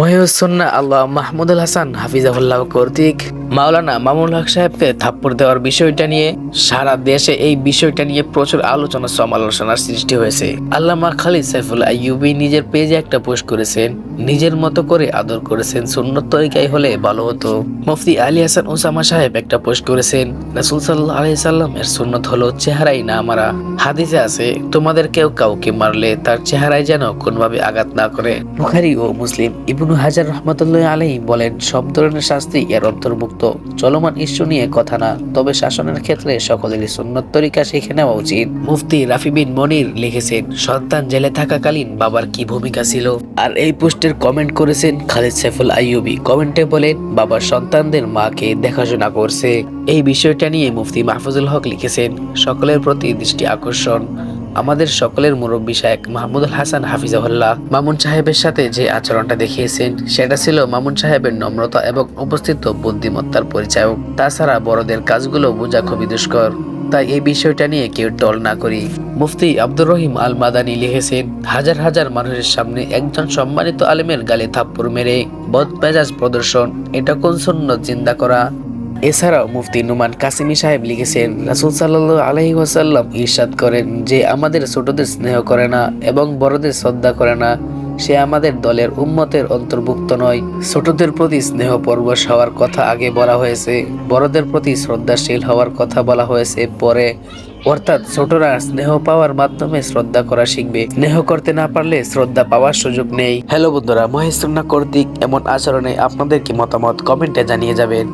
মহিউসন্না আল্লাহ মাহমুদুল হাসান হাফিজাহুল্লাহ কর্তৃক মাওলানা মামুল হক সাহেবকে থাপ্পড় দেওয়ার বিষয়টা নিয়ে সারা দেশে এই বিষয়টা নিয়ে প্রচুর আলোচনা সমালোচনার সৃষ্টি হয়েছে। আল্লামা খালিদ সাইফুল আইয়ুবি নিজের পেজে একটা পোস্ট করেছেন, নিজের মতো করে আদর করেছেন, সুন্নত তরিকায় হলে ভালো হতো। মুফতি আলী হাসান ওসামা সাহেব একটা পোস্ট করেছেন, রাসুল সাল্লাহ আলি সাল্লামের সুন্নত হলো চেহারাই না মারা। হাদিসে আছে, তোমাদের কেউ কাউকে মারলে তার চেহারায় যেন কোনোভাবে আঘাত না করে। বুখারি ও মুসলিম ইবনু হাজার রহমতুল্লাহ আলাই বলেন, সব ধরনের শাস্তি এর অন্তর্ভুক্ত। চলমান ইস্যু নিয়ে কথা না, তবে শাসনের ক্ষেত্রে সকলেরই সুন্নত তরিকা শিখে নেওয়া উচিত। মুফতি রাফি বিন মনির লিখেছেন, সন্তান জেলে থাকাকালীন বাবার কি ভূমিকা ছিল? আর এই পোস্টের কমেন্ট করেছেন খালিদ সাইফুল আইয়ুবি। কমেন্টে বলেন, বাবার সন্তানদের মাকে দেখাশোনা করছে। এই বিষয়টা নিয়ে মুফতি মাহফুজুল হক লিখেছেন, সকলের প্রতি দৃষ্টি আকর্ষণ। আমাদের সকলের মুরব্বী শায়েক মাহমুদুল হাসান হাফিজাহুল্লাহ। মামুন সাহেবের সাথে যে আচরণটা দেখিয়েছেন, সেটা ছিল মামুন সাহেবের নম্রতা এবং উপস্থিত বুদ্ধিমত্তার পরিচায়ক। তাছাড়া বড়দের কাজগুলো বোঝা খুবই দুষ্কর। তাই এই বিষয়টা নিয়ে কেউ টল না করি। মুফতি আব্দুর রহিম আল মাদানি লিখেছেন, হাজার হাজার মানুষের সামনে একজন সম্মানিত আলেমের গালে থাপ্পড় মেরে বদমেজাজ প্রদর্শন, এটা কোন সুন্নত চিন্তা করা? এছাড়াও মুফতি নুমান কাসিমি সাহেব লিখেছেন, রাসুল সাল্লাহ আলহি ওয়াসাল্লাম ইরশাদ করেন যে, আমাদের ছোটদের স্নেহ করে না এবং বড়দের শ্রদ্ধা করে না। সে আমাদের দলের উম্মতের অন্তর্ভুক্ত নয়। ছোটদের প্রতি স্নেহ পরবশ হওয়ার কথা আগে বলা হয়েছে। বড়দের প্রতি শ্রদ্ধাশীল হওয়ার কথা বলা হয়েছে পরে। অর্থাৎ ছোটরা স্নেহ পাওয়ার মাধ্যমে শ্রদ্ধা করা শিখবে। স্নেহ করতে না পারলে শ্রদ্ধা পাওয়ার সুযোগ নেই। হ্যালো বন্ধুরা, মহেশ কর্তৃক এমন আচরণে আপনাদের কি মতামত কমেন্টে জানিয়ে যাবেন।